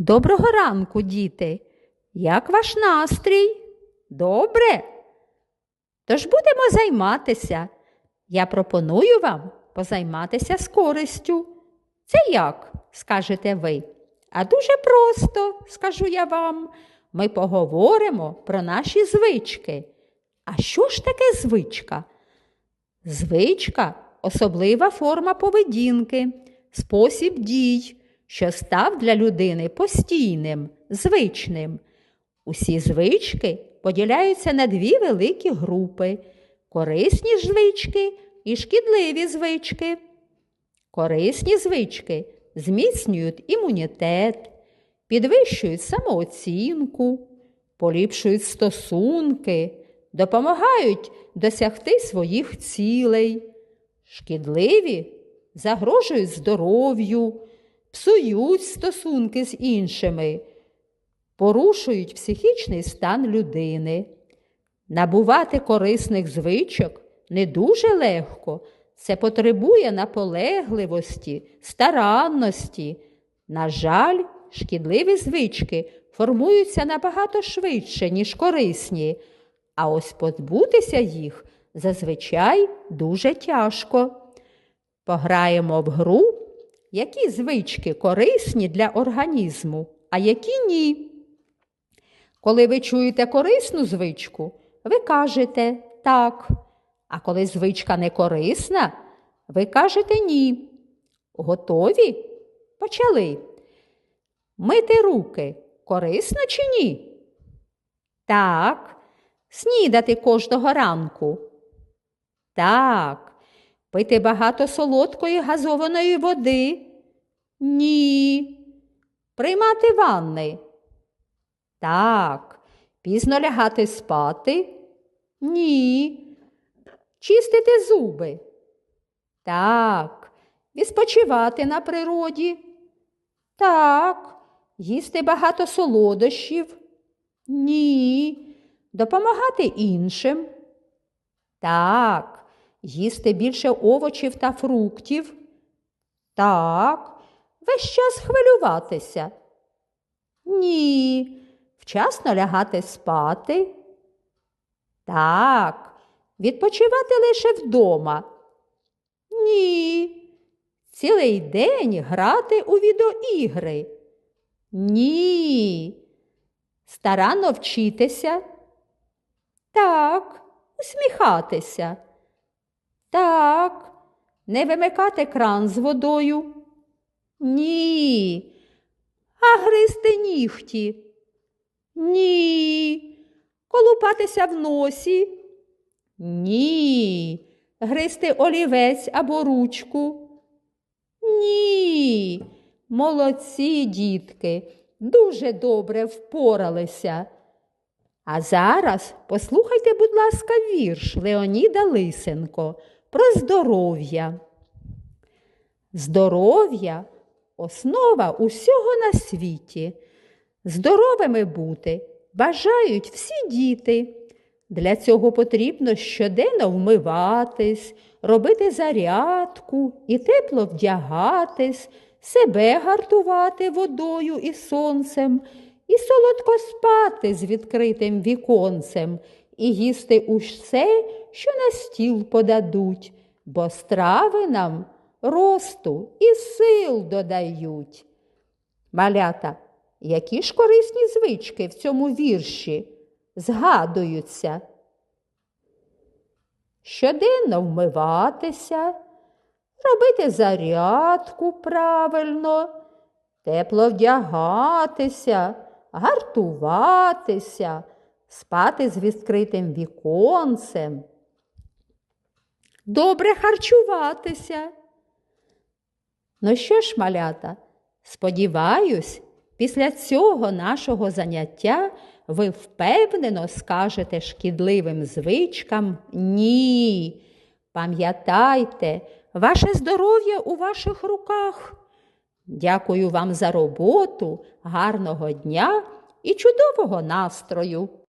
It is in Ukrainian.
Доброго ранку, діти. Як ваш настрій? Добре? Тож будемо займатися. Я пропоную вам позайматися з користю. Це як? скажете ви. А дуже просто, скажу я вам. Ми поговоримо про наші звички. А що ж таке звичка? Звичка особлива форма поведінки, спосіб дій, що став для людини постійним, звичним. Усі звички поділяються на дві великі групи корисні звички і шкідливі звички. Корисні звички зміцнюють імунітет, підвищують самооцінку, поліпшують стосунки, допомагають досягти своїх цілей. Шкідливі загрожують здоров'ю, псують стосунки з іншими, порушують психічний стан людини. Набувати корисних звичок не дуже легко. Це потребує наполегливості, старанності. На жаль, шкідливі звички формуються набагато швидше, ніж корисні, а ось позбутися їх зазвичай дуже тяжко. Пограємо в гру, які звички корисні для організму, а які ні. Коли ви чуєте корисну звичку, ви кажете так. А коли звичка не корисна, ви кажете ні. Готові? Почали. Мити руки корисно чи ні? Так. Снідати кожного ранку. Так. Пити багато солодкої газованої води. Ні. Приймати ванни. Так. Пізно лягати спати? Ні. Чистити зуби. Так. Відпочивати на природі. Так. Їсти багато солодощів. Ні. Допомагати іншим. Так. Їсти більше овочів та фруктів. Так. Весь час хвилюватися. Ні. Вчасно лягати спати. Так. Відпочивати лише вдома. Ні. Цілий день грати у відеоігри. Ні. Старанно вчитися. Так, усміхатися. Так, не вимикати кран з водою. Ні. А гризти нігті. Ні. Колупатися в носі. Ні. Гризти олівець або ручку. Ні. Молодці, дітки, дуже добре впоралися. А зараз послухайте, будь ласка, вірш Леоніда Лисенко про здоров'я. Здоров'я основа усього на світі. Здоровими бути бажають всі діти. Для цього потрібно щоденно вмиватись, робити зарядку і тепло вдягатись, себе гартувати водою і сонцем, і солодко спати з відкритим віконцем, і їсти усе, що на стіл подадуть, бо страви нам росту і сил додають. Малята, які ж корисні звички в цьому вірші згадуються? Щоденно вмиватися, робити зарядку правильно, тепло вдягатися, гартуватися, спати з відкритим віконцем, добре харчуватися. Ну що ж, малята, сподіваюсь, після цього нашого заняття ви впевнено скажете шкідливим звичкам ні. Пам'ятайте, ваше здоров'я у ваших руках. Дякую вам за роботу, гарного дня і чудового настрою!